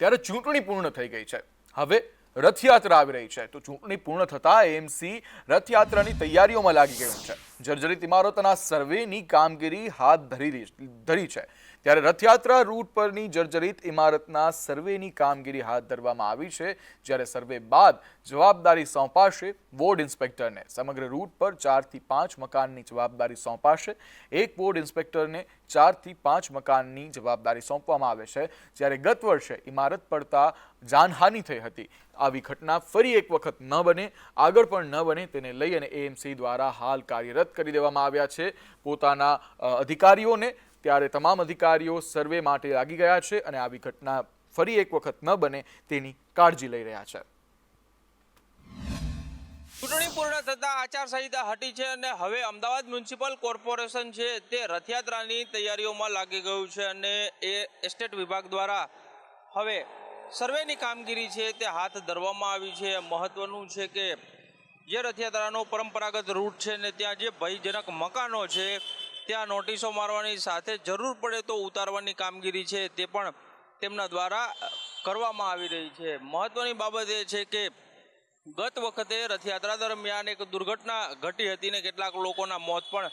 ત્યારે ચૂંટણી પૂર્ણ થઈ ગઈ છે. હવે રથયાત્રા આવી રહી છે. તો ચૂંટણી પૂર્ણ થતાં એએમસી રથયાત્રાની તૈયારીઓમાં લાગી ગયું છે. જર્જરિત ઇમારતોના સર્વેની કામગીરી હાથ ધરી ધરી છે. ત્યારે રથયાત્રા રૂટ પરની જર્જરિત ઇમારતના સર્વેની કામગીરી હાથ ધરવામાં આવી છે. જ્યારે સર્વે બાદ જવાબદારી સોંપાશે વોર્ડ ઇન્સ્પેક્ટરને. સમગ્ર રૂટ પર ચારથી પાંચ મકાનની જવાબદારી સોંપાશે. એક વોર્ડ ઇન્સ્પેક્ટરને ચારથી પાંચ મકાનની જવાબદારી સોંપવામાં આવે છે. જ્યારે ગત વર્ષે ઇમારત પડતા જાનહાનિ થઈ હતી. આવી ઘટના ફરી એક વખત ન બને, આગળ પણ ન બને તેને લઈ અને એએમસી દ્વારા હાલ કાર્યરત કરી દેવામાં આવ્યા છે. પોતાના અધિકારીઓને ત્યારે તમામ અધિકારીઓ સર્વે માટે લાગી ગયા છે અને આવી ઘટના ફરી એક વખત ન બને તેની કાળજી લઈ રહ્યા છે. ચૂંટણી પૂર્ણ થતાં આચારસંહિતા હટી છે અને હવે અમદાવાદ મ્યુનિસિપલ કોર્પોરેશન છે તે રથયાત્રાની તૈયારીઓમાં લાગી ગયું છે અને એ એસ્ટેટ વિભાગ દ્વારા હવે સર્વેની કામગીરી છે તે હાથ ધરવામાં આવી છે. મહત્વનું છે કે જે રથયાત્રાનો પરંપરાગત રૂટ છે ને ત્યાં જે ભયજનક મકાનો છે, ત્યાં નોટિસો મારવાની સાથે જરૂર પડે તો ઉતારવાની કામગીરી છે તે પણ તેમના દ્વારા કરવામાં આવી રહી છે. મહત્વની બાબત એ છે કે ગત વખતે રથયાત્રા દરમિયાન એક દુર્ઘટના ઘટી હતી ને કેટલાક લોકોના મોત પણ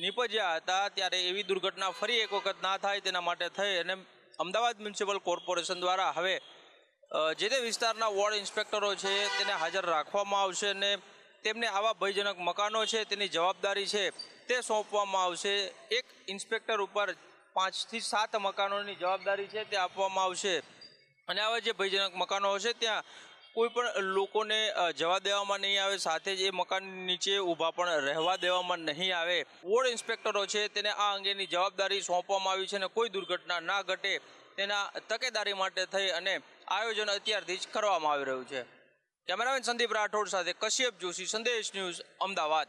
નીપજ્યા હતા. ત્યારે એવી દુર્ઘટના ફરી એક વખત ના થાય તેના માટે થઈ અને અમદાવાદ મ્યુનિસિપલ કોર્પોરેશન દ્વારા હવે જે તે વિસ્તારના વોર્ડ ઇન્સ્પેક્ટરો છે, તેને હાજર રાખવામાં આવશે અને તેમને આવા ભયજનક મકાનો છે, તેની જવાબદારી છે, તે સોંપવામાં આવશે. એક ઇન્સ્પેક્ટર ઉપર પાંચથી સાત મકાનોની જવાબદારી છે, તે આપવામાં આવશે. અને આવા જે ભયજનક મકાનો હશે ત્યાં કોઈ પણ લોકોને જવા દેવામાં નહીં આવે, સાથે જ એ મકાન નીચે ઊભા પણ રહેવા દેવામાં નહીં આવે. વોર્ડ ઇન્સ્પેક્ટરો છે, તેને આ અંગેની જવાબદારી સોંપવામાં આવી છે અને કોઈ દુર્ઘટના ના ઘટે તેના તકેદારી માટે થઈ અને આયોજન અત્યારથી જ કરવામાં આવી રહ્યું છે. કેમેરામેન સંદીપ રાઠોડ સાથે કશ્યપ જોશી, સંદેશ ન્યૂઝ, અમદાવાદ.